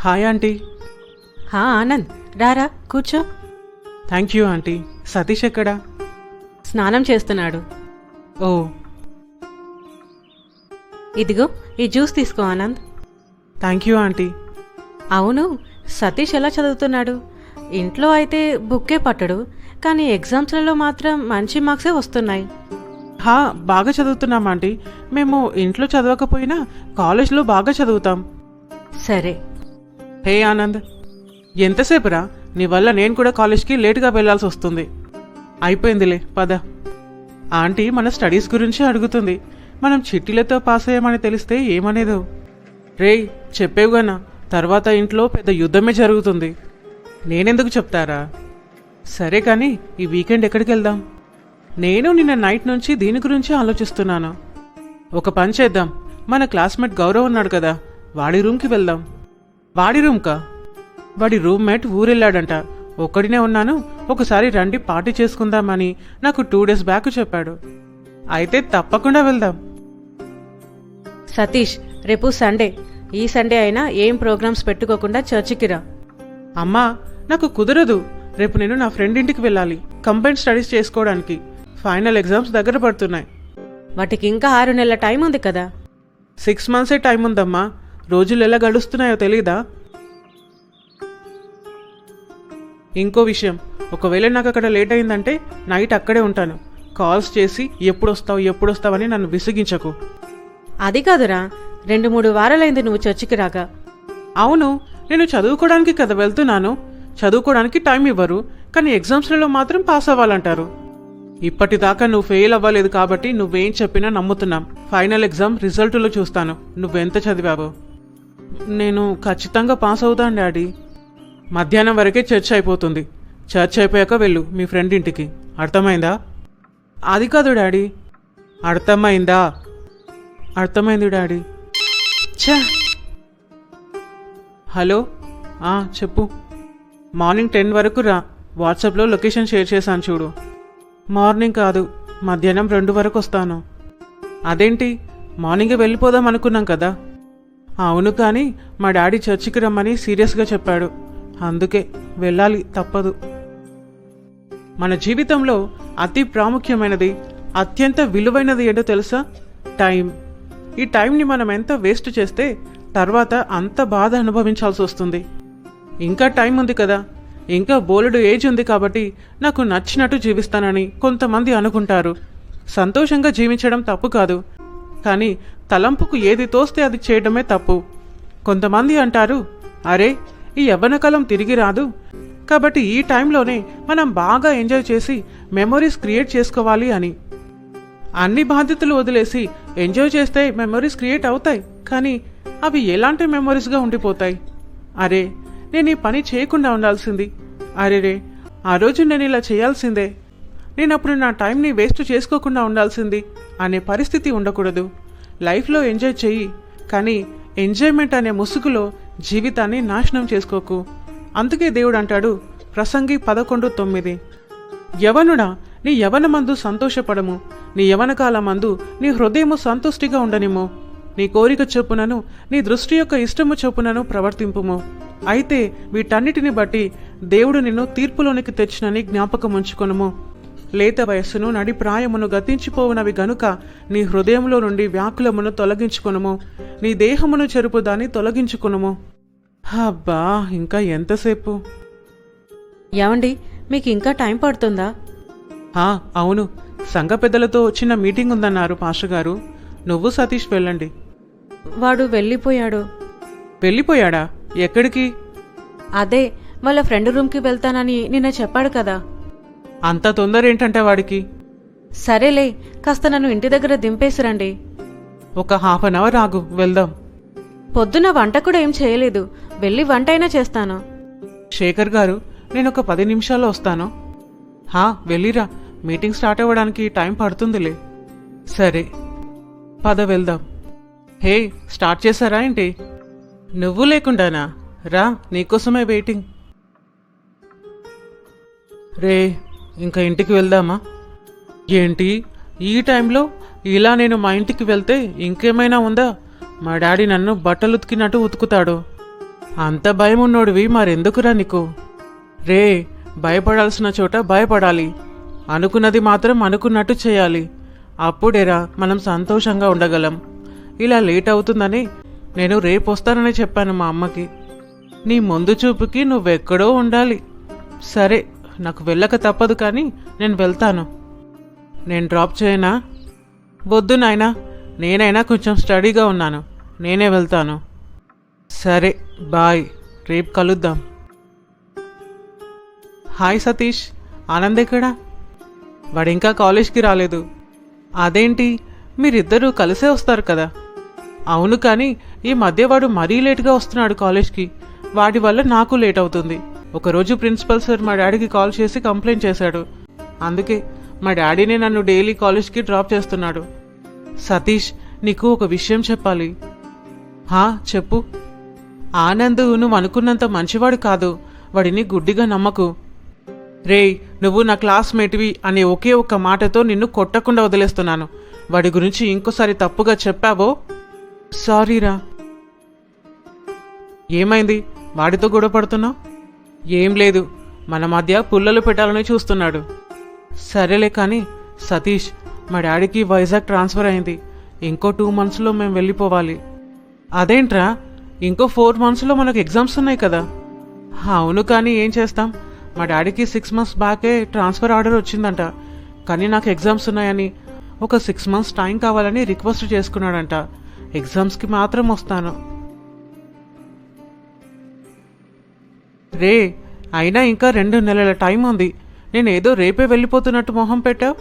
Hi aunty. హా ఆనంద్. రారా కూర్చో. Thank you aunty. సతీష్ ఎక్కడా? స్నానం చేస్తున్నాడు. ఓ. ఇదిగో ఈ జ్యూస్ తీసుకో ఆనంద్. Thank you aunty. అవును సతీష్ ఎలా చదువుతున్నాడు? ఇంట్లో అయితే బుక్కే పట్టడు కానీ ఎగ్జామ్స్లలో మాత్రం మంచి మార్క్సే వస్తున్నాయి. హా బాగా చదువుతున్నాం ఆంటీ. మేము ఇంట్లో చదవకపోయినా కాలేజ్లో బాగా చదువుతాం. సరే హే ఆనంద్ ఎంతసేపురా? నీ వల్ల నేను కూడా కాలేజ్కి లేటుగా వెళ్ళాల్సి వస్తుంది. అయిపోయిందిలే పద. ఆంటీ మన స్టడీస్ గురించి అడుగుతుంది. మనం చిట్టీలతో పాస్ అయ్యామని తెలిస్తే ఏమనేదో. రేయ్ చెప్పేవుగానా తర్వాత ఇంట్లో పెద్ద యుద్ధమే జరుగుతుంది. నేనెందుకు చెప్తారా? సరే కానీ ఈ వీకెండ్ ఎక్కడికి వెళ్దాం? నేను నిన్న నైట్ నుంచి దీని గురించి ఆలోచిస్తున్నాను. ఒక పని చేద్దాం. మన క్లాస్మేట్ గౌరవ్ ఉన్నాడు కదా వాడి రూమ్కి వెళ్దాం. వాడి రూమ్కా వాడి రూమ్మేట్ ఊరెళ్ళాడంట. ఒక్కడినే ఉన్నాను. ఒకసారి రండి పార్టీ చేసుకుందామని నాకు టూ డేస్ బ్యాక్ చెప్పాడు. అయితే తప్పకుండా వెళ్దాం. సతీష్ రేపు సండే. ఈ సండే అయినా ఏం ప్రోగ్రామ్స్ పెట్టుకోకుండా చర్చికి రా. అమ్మా నాకు కుదరదు. రేపు నేను నా ఫ్రెండ్ ఇంటికి వెళ్ళాలి. కంబైన్ స్టడీస్ చేసుకోవడానికి. ఫైనల్ ఎగ్జామ్స్ దగ్గర పడుతున్నాయి. వాటికి ఇంకా ఆరు నెలల టైం ఉంది కదా. సిక్స్ మంత్సే టైం ఉందమ్మా. రోజులు ఎలా గడుస్తున్నాయో తెలీదా? ఇంకో విషయం. ఒకవేళ నాకు అక్కడ లేట్ అయిందంటే నైట్ అక్కడే ఉంటాను. కాల్స్ చేసి ఎప్పుడు వస్తావు ఎప్పుడు వస్తావని నన్ను విసిగించకు. అది కాదురా. రెండు మూడు వారాలైంది నువ్వు చర్చికి రాగా అవును. నేను చదువుకోవడానికి కదా వెళ్తున్నాను. చదువుకోవడానికి టైం ఇవ్వరు. కానీ ఎగ్జామ్స్లలో మాత్రం పాస్ అవ్వాలంటారు. ఇప్పటిదాకా నువ్వు ఫెయిల్ అవ్వలేదు కాబట్టి నువ్వేం చెప్పినా నమ్ముతున్నాం. ఫైనల్ ఎగ్జామ్ రిజల్ట్లో చూస్తాను. నువ్వెంత చదివావో. నేను ఖచ్చితంగా పాస్ అవుతాను డాడీ. మధ్యాహ్నం వరకే చర్చ్ అయిపోతుంది. చర్చ్ అయిపోయాక వెళ్ళు మీ ఫ్రెండ్ ఇంటికి. అర్థమైందా? అది కాదు డాడీ. అర్థమైందా? అర్థమైంది డాడీ. ఛా! హలో? చెప్పు. మార్నింగ్ టెన్ వరకు రా. వాట్సాప్లో లొకేషన్ షేర్ చేశాను చూడు. మార్నింగ్ కాదు మధ్యాహ్నం రెండు వరకు వస్తాను. అదేంటి? మార్నింగే వెళ్ళిపోదాం అనుకున్నాం కదా. అవును కానీ మా డాడీ చర్చికి రమ్మని సీరియస్గా చెప్పాడు. అందుకే వెళ్ళాలి తప్పదు. మన జీవితంలో అతి ప్రాముఖ్యమైనది అత్యంత విలువైనది ఏంటో తెలుసా? టైం ఈ టైంని మనం ఎంత వేస్ట్ చేస్తే తర్వాత అంత బాధ అనుభవించాల్సి వస్తుంది. ఇంకా టైం ఉంది కదా. ఇంకా బోలెడు ఏజ్ ఉంది కాబట్టి నాకు నచ్చినట్టు జీవిస్తానని కొంతమంది అనుకుంటారు. సంతోషంగా జీవించడం తప్పు కాదు. కానీ తలంపుకు ఏది తోస్తే అది చేయడమే తప్పు. కొంతమంది అంటారు అరే ఈ యవ్వనకాలం తిరిగి రాదు. కాబట్టి ఈ టైంలోనే మనం బాగా ఎంజాయ్ చేసి మెమొరీస్ క్రియేట్ చేసుకోవాలి అని. అన్ని బాధ్యతలు వదిలేసి ఎంజాయ్ చేస్తే మెమొరీస్ క్రియేట్ అవుతాయి కానీ అవి ఎలాంటి మెమొరీస్గా ఉండిపోతాయి? అరే నేను ఈ పని చేయకుండా ఉండాల్సింది. అరే రే ఆ రోజు నేను ఇలా చేయాల్సిందే. నేను అప్పుడు నా టైంని వేస్ట్ చేసుకోకుండా ఉండాల్సింది. అనే పరిస్థితి ఉండకూడదు. లైఫ్లో ఎంజాయ్ చెయ్యి కానీ ఎంజాయ్మెంట్ అనే ముసుగులో జీవితాన్ని నాశనం చేసుకోకు. అందుకే దేవుడు అంటాడు ప్రసంగి పదకొండు తొమ్మిది. యవనుడా నీ యవనమందు సంతోషపడము. నీ యవనకాలమందు నీ హృదయము సంతుష్టిగా ఉండనిము నీ కోరిక చొప్పునను నీ దృష్టి యొక్క ఇష్టము చొప్పునను ప్రవర్తింపుము. అయితే వీటన్నిటిని బట్టి దేవుడు నిన్ను తీర్పులోనికి తెచ్చినని జ్ఞాపకం ఉంచుకొనుము. లేత వయస్సును నడి ప్రాయమును గతించిపోవునవి గనుక నీ హృదయంలో నుండి వ్యాకులమును తొలగించుకొనుము. నీ దేహమును చెరుపు దాన్ని తొలగించుకొనుము. అబ్బా ఇంకా ఎంతసేపు? ఏమండి మీకు ఇంకా టైం పడుతుందా? అవును. సంఘ పెద్దలతో వచ్చిన మీటింగ్ ఉందన్నారు పాస్టర్ గారు నువ్వు సతీష్ వెళ్ళండి. వాడు వెళ్ళిపోయాడు. వెళ్ళిపోయాడా? ఎక్కడికి? అదే వాళ్ళ ఫ్రెండ్ రూమ్కి వెళ్తానని నిన్న చెప్పాడు కదా. అంత తొందర ఏంటంటే వాడికి? సరేలే కాస్త నన్ను ఇంటి దగ్గర దింపేసిరండి. ఒక హాఫ్ అన్ అవర్ ఆగు వెళ్దాం. పొద్దున వంట కూడా ఏం చేయలేదు వెళ్ళి వంట అయినా చేస్తాను. శేఖర్ గారు నేను ఒక పది నిమిషాల్లో వస్తాను. హా వెళ్ళిరా మీటింగ్ స్టార్ట్ అవ్వడానికి టైం పడుతుందిలే. సరే పద వెళ్దాం. హే స్టార్ట్ చేశారా ఏంటి? నువ్వు లేకుండానా? రా నీకోసమే వెయిటింగ్. రే ఇంకా ఇంటికి వెళ్దామా? ఏంటి? ఈ టైంలో ఇలా నేను మా ఇంటికి వెళ్తే ఇంకేమైనా ఉందా? మా డాడీ నన్ను బట్టలు ఉతికినట్టు ఉతుకుతాడు. అంత భయం ఉన్నోడివి మరెందుకురా నీకు? రే భయపడాల్సిన చోట భయపడాలి. అనుకున్నది మాత్రం అనుకున్నట్టు చేయాలి. అప్పుడేరా మనం సంతోషంగా ఉండగలం. ఇలా లేట్ అవుతుందని నేను రేపు వస్తానని చెప్పాను మా అమ్మకి. నీ ముందు చూపుకి నువ్వెక్కడో ఉండాలి. సరే నాకు వెళ్ళక తప్పదు కానీ నేను వెళ్తాను. నేను డ్రాప్ చేయనా? వద్దు నాయనా. నేనైనా కొంచెం స్టడీగా ఉన్నాను. నేనే వెళ్తాను. సరే బాయ్. రేపు కలుద్దాం. హాయ్ సతీష్. ఆనంద్ ఎక్కడా? వాడు ఇంకా కాలేజ్కి రాలేదు. అదేంటి? మీరిద్దరూ కలిసే వస్తారు కదా. అవును కానీ ఈ మధ్య వాడు మరీ లేట్గా వస్తున్నాడు కాలేజ్కి. వాటి వల్ల నాకు లేట్ అవుతుంది. ఒకరోజు ప్రిన్సిపల్ సార్ మా డాడీకి కాల్ చేసి కంప్లైంట్ చేశాడు. అందుకే మా డాడీనే నన్ను డైలీ కాలేజ్కి డ్రాప్ చేస్తున్నాడు. సతీష్ నీకు ఒక విషయం చెప్పాలి. హా చెప్పు. ఆనంద్ నువ్వు అనుకున్నంత మంచివాడు కాదు. వాడిని గుడ్డిగా నమ్మకు. రేయ్ నువ్వు నా క్లాస్మేట్వి అనే ఒకే ఒక్క మాటతో నిన్ను కొట్టకుండా వదిలేస్తున్నాను. వాడి గురించి ఇంకోసారి తప్పుగా చెప్పావో? సారీరా. ఏమైంది? వాడితో గొడవ పడుతున్నావు? ఏం లేదు. మన మధ్య పుల్లలు పెట్టాలని చూస్తున్నాడు. సరేలే కానీ సతీష్ మా డాడీకి వైజాగ్ ట్రాన్స్ఫర్ అయింది. ఇంకో టూ మంత్స్లో మేము వెళ్ళిపోవాలి. అదేంట్రా? ఇంకో ఫోర్ మంత్స్లో మనకు ఎగ్జామ్స్ ఉన్నాయి కదా. అవును కానీ ఏం చేస్తాం? మా డాడీకి సిక్స్ మంత్స్ బ్యాకే ట్రాన్స్ఫర్ ఆర్డర్ వచ్చిందంట. కానీ నాకు ఎగ్జామ్స్ ఉన్నాయని ఒక సిక్స్ మంత్స్ టైం కావాలని రిక్వెస్ట్ చేసుకున్నాడంట. ఎగ్జామ్స్కి మాత్రం వస్తాను. రే అయినా ఇంకా రెండు నెలల టైం ఉంది. నేను ఏదో రేపే వెళ్ళిపోతున్నట్టు మొహం పెట్టావు?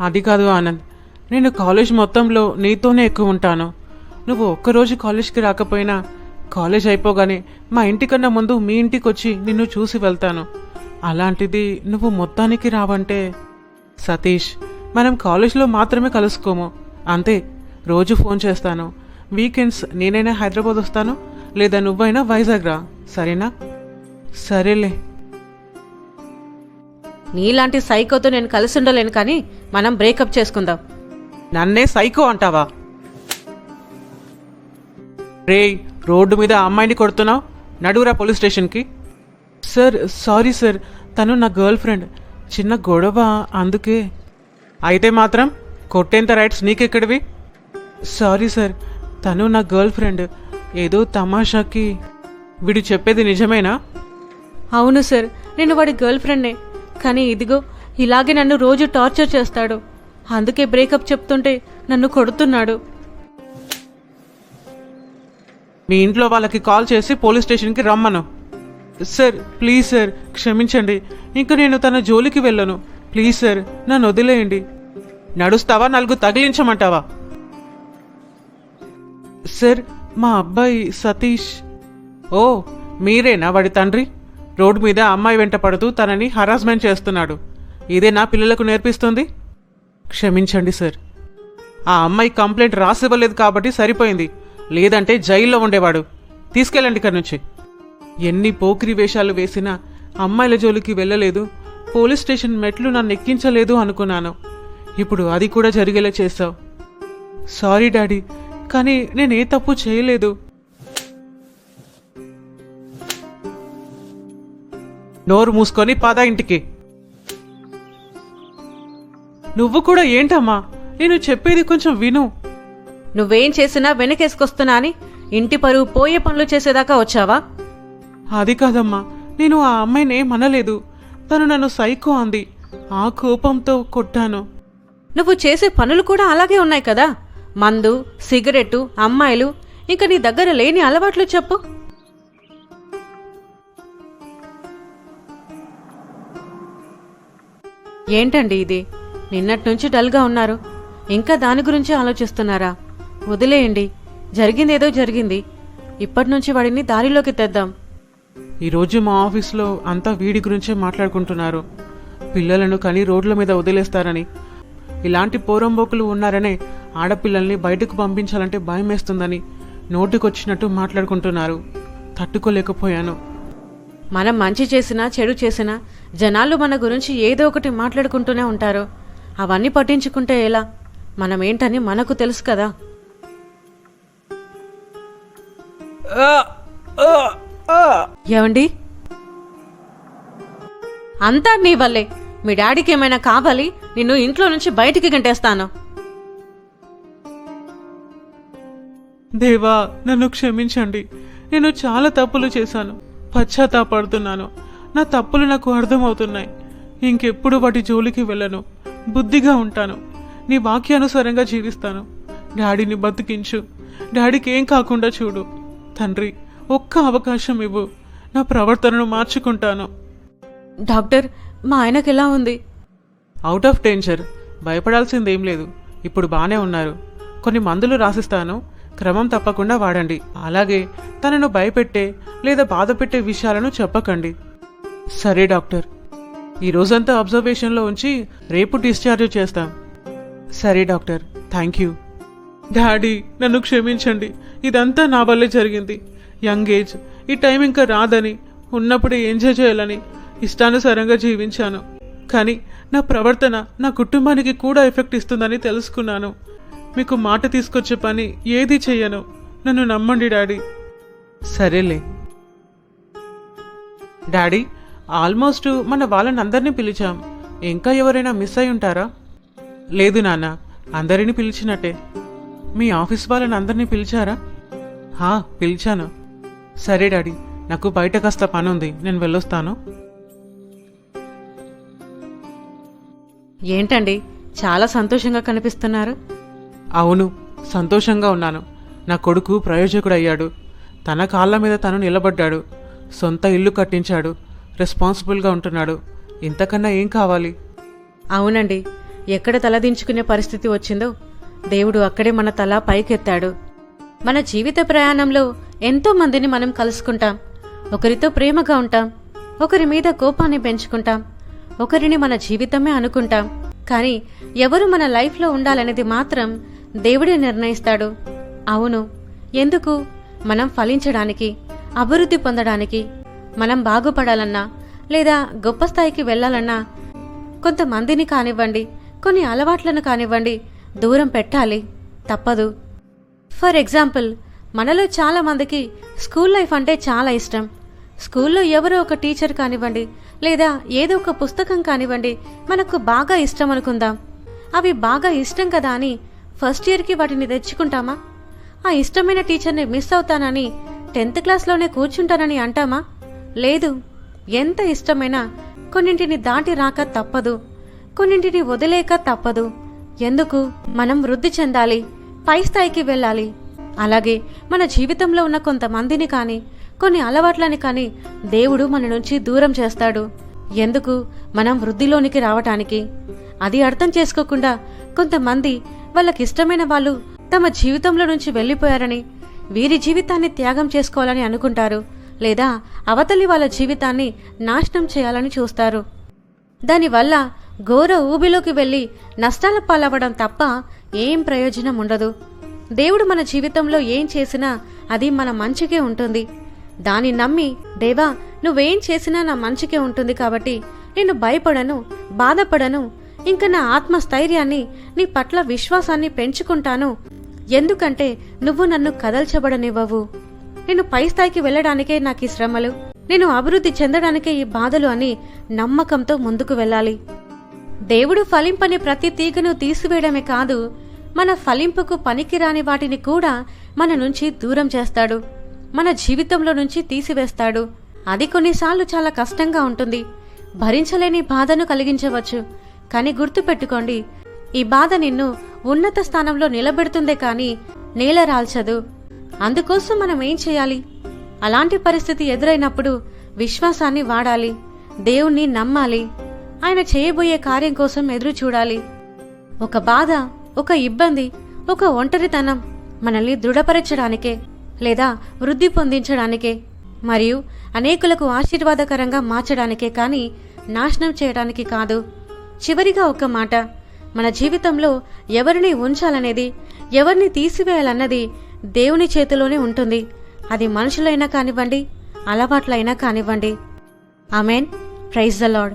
అది కాదు ఆనంద్. నేను కాలేజ్ మొత్తంలో నీతోనే ఎక్కువ ఉంటాను. నువ్వు ఒక్కరోజు కాలేజ్కి రాకపోయినా కాలేజ్ అయిపోగానే మా ఇంటికన్నా ముందు మీ ఇంటికి వచ్చి నిన్ను చూసి వెళ్తాను. అలాంటిది నువ్వు మొత్తానికి రావంటే? సతీష్ మనం కాలేజ్లో మాత్రమే కలుసుకోము. అంతే రోజు ఫోన్ చేస్తాను. వీకెండ్స్ నేనైనా హైదరాబాద్ వస్తాను లేదా నువ్వైనా వైజాగ్ రా సరేనా? సరేలే. నీలాంటి సైకోతో నేను కలిసి ఉండలేను కానీ మనం బ్రేకప్ చేసుకుందాం. నన్నే సైకో అంటావా? రేయ్ రోడ్డు మీద ఆ అమ్మాయిని కొడుతున్నావు? నడువురా పోలీస్ స్టేషన్కి. సార్ సారీ సార్ తను నా గర్ల్ ఫ్రెండ్. చిన్న గొడవ అందుకే. అయితే మాత్రం కొట్టేంత రైట్స్ నీకెక్కడివి? సారీ సార్ తను నా గర్ల్ ఫ్రెండ్. ఏదో తమాషాకి. వీడు చెప్పేది నిజమేనా? అవును సార్ నేను వాడి గర్ల్ ఫ్రెండ్నే. కానీ ఇదిగో ఇలాగే నన్ను రోజు టార్చర్ చేస్తాడు. అందుకే బ్రేకప్ చెప్తుంటే నన్ను కొడుతున్నాడు. మీ ఇంట్లో వాళ్ళకి కాల్ చేసి పోలీస్ స్టేషన్కి రమ్మను. సార్ ప్లీజ్ సార్ క్షమించండి. ఇంకా నేను తన జోలికి వెళ్ళను. ప్లీజ్ సార్ నన్ను వదిలేయండి. నడుస్తావా నలుగు తగిలించమంటావా? సార్ మా అబ్బాయి సతీష్. ఓ మీరేనా వాడి తండ్రి? రోడ్డు మీద అమ్మాయి వెంట పడుతూ తనని హరాస్మెంట్ చేస్తున్నాడు. ఇదే నా పిల్లలకు నేర్పిస్తుంది? క్షమించండి సార్. ఆ అమ్మాయి కంప్లైంట్ రాసివ్వలేదు కాబట్టి సరిపోయింది. లేదంటే జైల్లో ఉండేవాడు. తీసుకెళ్ళండి ఇక్కడి నుంచి. ఎన్ని పోకిరి వేషాలు వేసినా అమ్మాయిల జోలికి వెళ్ళలేదు. పోలీస్ స్టేషన్ మెట్లు నన్ను ఎక్కించలేదు అనుకున్నాను. ఇప్పుడు అది కూడా జరిగేలా చేశావు. Sorry daddy. కానీ నేనే తప్పు చేయలేదు. నోరు మూసుకొని పద ఇంటికి. నువ్వు కూడా ఏంటమ్మా? నేను చెప్పేది కొంచెం విను. నువ్వేం చేసినా వెనకేసుకొస్తున్నా అని ఇంటి పరువు పోయే పనులు చేసేదాకా వచ్చావా? అది కాదమ్మా. నేను ఆ అమ్మాయిని ఏమనలేదు. తను నన్ను సైకో అంది. ఆ కోపంతో కొట్టాను. నువ్వు చేసే పనులు కూడా అలాగే ఉన్నాయి కదా? మందు సిగరెట్టు అమ్మాయిలు ఇంకా నీ దగ్గర లేని అలవాట్లు చెప్పు. ఏంటండి ఇది? నిన్నటి నుంచి డల్గా ఉన్నారు. ఇంకా దాని గురించి ఆలోచిస్తున్నారా? వదిలేయండి. జరిగిందేదో జరిగింది. ఇప్పటి నుంచి వాడిని దారిలోకి తెద్దాం. ఈరోజు మా ఆఫీస్లో అంతా వీడి గురించే మాట్లాడుకుంటున్నారు. పిల్లలను కని రోడ్ల మీద వదిలేస్తారని. ఇలాంటి పోరంబోకులు ఉన్నారనే ఆడపిల్లల్ని బయటకు పంపించాలంటే భయం వేస్తుందని నోటికొచ్చినట్టు మాట్లాడుకుంటున్నారు. తట్టుకోలేకపోయాను. మనం మంచి చేసినా చెడు చేసినా జనాలు మన గురించి ఏదో ఒకటి మాట్లాడుకుంటూనే ఉంటారు. అవన్నీ పట్టించుకుంటే ఎలా? మనమేంటని మనకు తెలుసు కదా. ఏమండి? అంతా నీ వల్లే. మీ డాడీకి ఏమైనా కావాలి? నిన్ను ఇంట్లో నుంచి బయటికి గంటేస్తాను. దేవా నన్ను క్షమించండి. నేను చాలా తప్పులు చేశాను. పశ్చాత్తాపడుతున్నాను. నా తప్పులు నాకు అర్థమవుతున్నాయి. ఇంకెప్పుడు వాటి జోలికి వెళ్ళను. బుద్ధిగా ఉంటాను. నీ వాక్యానుసారంగా జీవిస్తాను. డాడీని బతికించు. డాడీకి ఏం కాకుండా చూడు. తండ్రి ఒక్క అవకాశం ఇవ్వు. నా ప్రవర్తనను మార్చుకుంటాను. డాక్టర్ మా ఆయనకి ఎలా ఉంది? అవుట్ ఆఫ్ డేంజర్ భయపడాల్సిందేం లేదు. ఇప్పుడు బాగానే ఉన్నారు. కొన్ని మందులు రాసిస్తాను. క్రమం తప్పకుండా వాడండి. అలాగే తనను భయపెట్టే లేదా బాధపెట్టే విషయాలను చెప్పకండి. సరే డాక్టర్. ఈ రోజంతా అబ్జర్వేషన్లో ఉంచి రేపు డిశ్చార్జ్ చేస్తాం. సరే డాక్టర్. Thank you. డాడీ నన్ను క్షమించండి. ఇదంతా నా వల్లే జరిగింది. Young age. ఈ టైం ఇంకా రాదని ఉన్నప్పుడే ఎంజాయ్ చేయాలని ఇష్టానుసారంగా జీవించాను. కానీ నా ప్రవర్తన నా కుటుంబానికి కూడా ఎఫెక్ట్ ఇస్తుందని తెలుసుకున్నాను. మీకు మాట తీసుకొచ్చే పని ఏది చెయ్యను. నన్ను నమ్మండి డాడీ. సరేలే. డాడీ ఆల్మోస్ట్ మన వాళ్ళని అందరినీ పిలిచాం. ఇంకా ఎవరైనా మిస్ అయి ఉంటారా? లేదు నాన్న. అందరినీ పిలిచినట్టే. మీ ఆఫీస్ వాళ్ళని అందరినీ పిలిచారా? హా పిలిచాను. సరే డాడీ. నాకు బయట కాస్త పని ఉంది నేను వెళ్ళొస్తాను. ఏంటండి? చాలా సంతోషంగా కనిపిస్తున్నారు. అవును సంతోషంగా ఉన్నాను. నా కొడుకు ప్రయోజకుడయ్యాడు. తన కాళ్ళ మీద తను నిలబడ్డాడు. సొంత ఇల్లు కట్టించాడు. రెస్పాన్సిబుల్గా ఉంటున్నాడు. ఇంతకన్నా ఏం కావాలి? అవునండి. ఎక్కడ తలదించుకునే పరిస్థితి వచ్చిందో దేవుడు అక్కడే మన తల పైకెత్తాడు. మన జీవిత ప్రయాణంలో ఎంతో మందిని మనం కలుసుకుంటాం. ఒకరితో ప్రేమగా ఉంటాం. ఒకరి మీద కోపాన్ని పెంచుకుంటాం. ఒకరిని మన జీవితమే అనుకుంటాం. కానీ ఎవరు మన లైఫ్లో ఉండాలనేది మాత్రం దేవుడే నిర్ణయిస్తాడు. అవును. ఎందుకు? మనం ఫలించడానికి అభివృద్ధి పొందడానికి మనం బాగుపడాలన్నా లేదా గొప్ప స్థాయికి వెళ్ళాలన్నా కొంతమందిని కానివ్వండి కొన్ని అలవాట్లను కానివ్వండి దూరం పెట్టాలి. తప్పదు. ఫర్ ఎగ్జాంపుల్ మనలో చాలా మందికి స్కూల్ లైఫ్ అంటే చాలా ఇష్టం. స్కూల్లో ఎవరో ఒక టీచర్ కానివ్వండి లేదా ఏదో ఒక పుస్తకం కానివ్వండి మనకు బాగా ఇష్టం అనుకుందాం. అవి బాగా ఇష్టం కదా అని ఫస్ట్ ఇయర్కి వాటిని తెచ్చుకుంటామా? ఆ ఇష్టమైన టీచర్ని మిస్ అవుతానని టెన్త్ క్లాస్లోనే కూర్చుంటానని అంటామా? లేదు. ఎంత ఇష్టమైనా కొన్నింటిని దాటి రాక తప్పదు. కొన్నింటిని వదిలేక తప్పదు. ఎందుకు? మనం వృద్ధి చెందాలి. పై స్థాయికి వెళ్ళాలి. అలాగే మన జీవితంలో ఉన్న కొంతమందిని కానీ కొన్ని అలవాట్లని కానీ దేవుడు మన నుంచి దూరం చేస్తాడు. ఎందుకు? మనం వృద్ధిలోనికి రావటానికి. అది అర్థం చేసుకోకుండా కొంతమంది వాళ్ళకిష్టమైన వాళ్ళు తమ జీవితంలో నుంచి వెళ్ళిపోయారని వీరి జీవితాన్ని త్యాగం చేసుకోవాలని అనుకుంటారు లేదా అవతలి వాళ్ళ జీవితాన్ని నాశనం చేయాలని చూస్తారు. దానివల్ల ఘోర ఊబిలోకి వెళ్ళి నష్టాల పాలవ్వడం తప్ప ఏం ప్రయోజనం ఉండదు. దేవుడు మన జీవితంలో ఏం చేసినా అది మన మంచికే ఉంటుంది. దాన్ని నమ్మి దేవా నువ్వేం చేసినా నా మంచికే ఉంటుంది కాబట్టి నేను భయపడను బాధపడను ఇంక నా ఆత్మస్థైర్యాన్ని నీ పట్ల విశ్వాసాన్ని పెంచుకుంటాను. ఎందుకంటే నువ్వు నన్ను కదల్చబడనివ్వవు. నేను పై స్థాయికి వెళ్ళడానికే నాకు ఈ శ్రమలు. నేను అభివృద్ధి చెందడానికే ఈ బాధలు అని నమ్మకంతో ముందుకు వెళ్ళాలి. దేవుడు ఫలింపని ప్రతి తీగను తీసివేయడమే కాదు మన ఫలింపుకు పనికిరాని వాటిని కూడా మన నుంచి దూరం చేస్తాడు. మన జీవితంలో నుంచి తీసివేస్తాడు. అది కొన్నిసార్లు చాలా కష్టంగా ఉంటుంది. భరించలేని బాధను కలిగించవచ్చు. కానీ గుర్తుపెట్టుకోండి ఈ బాధ నిన్ను ఉన్నత స్థానంలో నిలబెడుతుందే కానీ నేల రాల్చదు. అందుకోసం మనం ఏం చేయాలి? అలాంటి పరిస్థితి ఎదురైనప్పుడు విశ్వాసాన్ని వాడాలి దేవుణ్ణి నమ్మాలి ఆయన చేయబోయే కార్యం కోసం ఎదురు చూడాలి. ఒక బాధ ఒక ఇబ్బంది ఒక ఒంటరితనం మనల్ని దృఢపరచడానికే లేదా వృద్ధి పొందించడానికే మరియు అనేకులకు ఆశీర్వాదకరంగా మార్చడానికే కానీ నాశనం చేయడానికి కాదు. చివరిగా ఒక మాట. మన జీవితంలో ఎవరిని ఉంచాలనేది ఎవరిని తీసివేయాలన్నది దేవుని చేతిలోనే ఉంటుంది. అది మనుషులైనా కానివ్వండి అలవాట్లైనా కానివ్వండి. ఆమెన్. Praise the lord